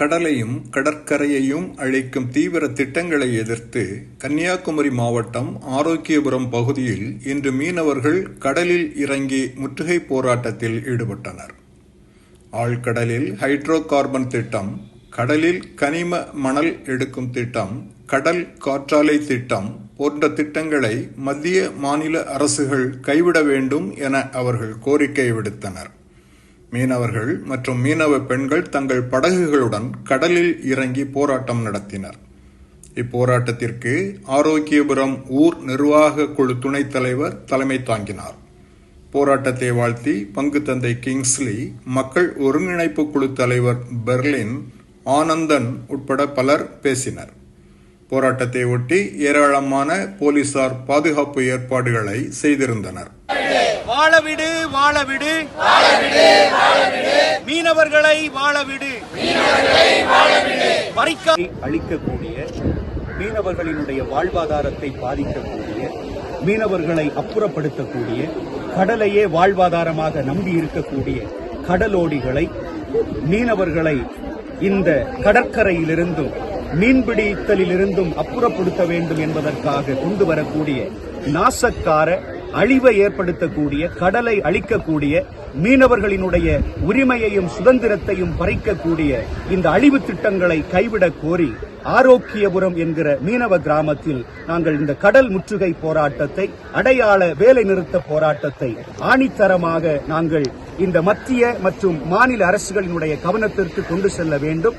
கடலையும் கடற்கரையையும் அழிக்கும் தீவிர திட்டங்களை எதிர்த்து கன்னியாகுமரி மாவட்டம் ஆரோக்கியபுரம் பகுதியில் இன்று மீனவர்கள் கடலில் இறங்கி முற்றுகை போராட்டத்தில் ஈடுபட்டனர். ஆழ்கடலில் ஹைட்ரோ கார்பன் திட்டம் கடலில் கனிம மணல் எடுக்கும் திட்டம் கடல் காற்றாலை திட்டம் போன்ற திட்டங்களை மத்திய மாநில அரசுகள் கைவிட வேண்டும் என அவர்கள் கோரிக்கை விடுத்தனர். மீனவர்கள் மற்றும் மீனவ பெண்கள் தங்கள் படகுகளுடன் கடலில் இறங்கி போராட்டம் நடத்தினர். இப்போராட்டத்திற்கு ஆரோக்கியபுரம் ஊர் நிர்வாக குழு துணைத் தலைவர் தலைமை தாங்கினார். போராட்டத்தை வாழ்த்தி பங்கு தந்தை கிங்ஸ்லி மக்கள் ஒருங்கிணைப்பு குழு தலைவர் பெர்லின் ஆனந்தன் உட்பட பலர் பேசினர். போராட்டத்தை ஒட்டி ஏராளமான போலீசார் பாதுகாப்பு ஏற்பாடுகளை செய்திருந்தனர். வாழவிடு வாழவிடு. மீனவர்களை வாழவிடு. வரிக்கா அழிக்கக்கூடிய மீனவர்களினுடைய வாழ்வாதாரத்தை பாதிக்கக்கூடிய மீனவர்களை அப்புறப்படுத்தக்கூடிய கடலையே வாழ்வாதாரமாக நம்பி இருக்கக்கூடிய கடலோடிகளை மீனவர்களை இந்த கடற்கரையிலிருந்தும் மீன்பிடித்தலிலிருந்தும் அப்புறப்படுத்த வேண்டும் என்பதற்காக கொண்டு வரக்கூடிய நாசக்கார அழிவை ஏற்படுத்தக்கூடிய கடலை அழிக்கக்கூடிய மீனவர்களினுடைய உரிமையையும் சுதந்திரத்தையும் பறிக்கக்கூடிய இந்த அழிவு திட்டங்களை கைவிடக் கோரி ஆரோக்கியபுரம் என்கிற மீனவ கிராமத்தில் நாங்கள் இந்த கடல் முற்றுகை போராட்டத்தை அடையாள வேலை நிறுத்த போராட்டத்தை ஆணித்தரமாக நாங்கள் இந்த மத்திய மற்றும் மாநில அரசுகளினுடைய கவனத்திற்கு கொண்டு செல்ல வேண்டும்.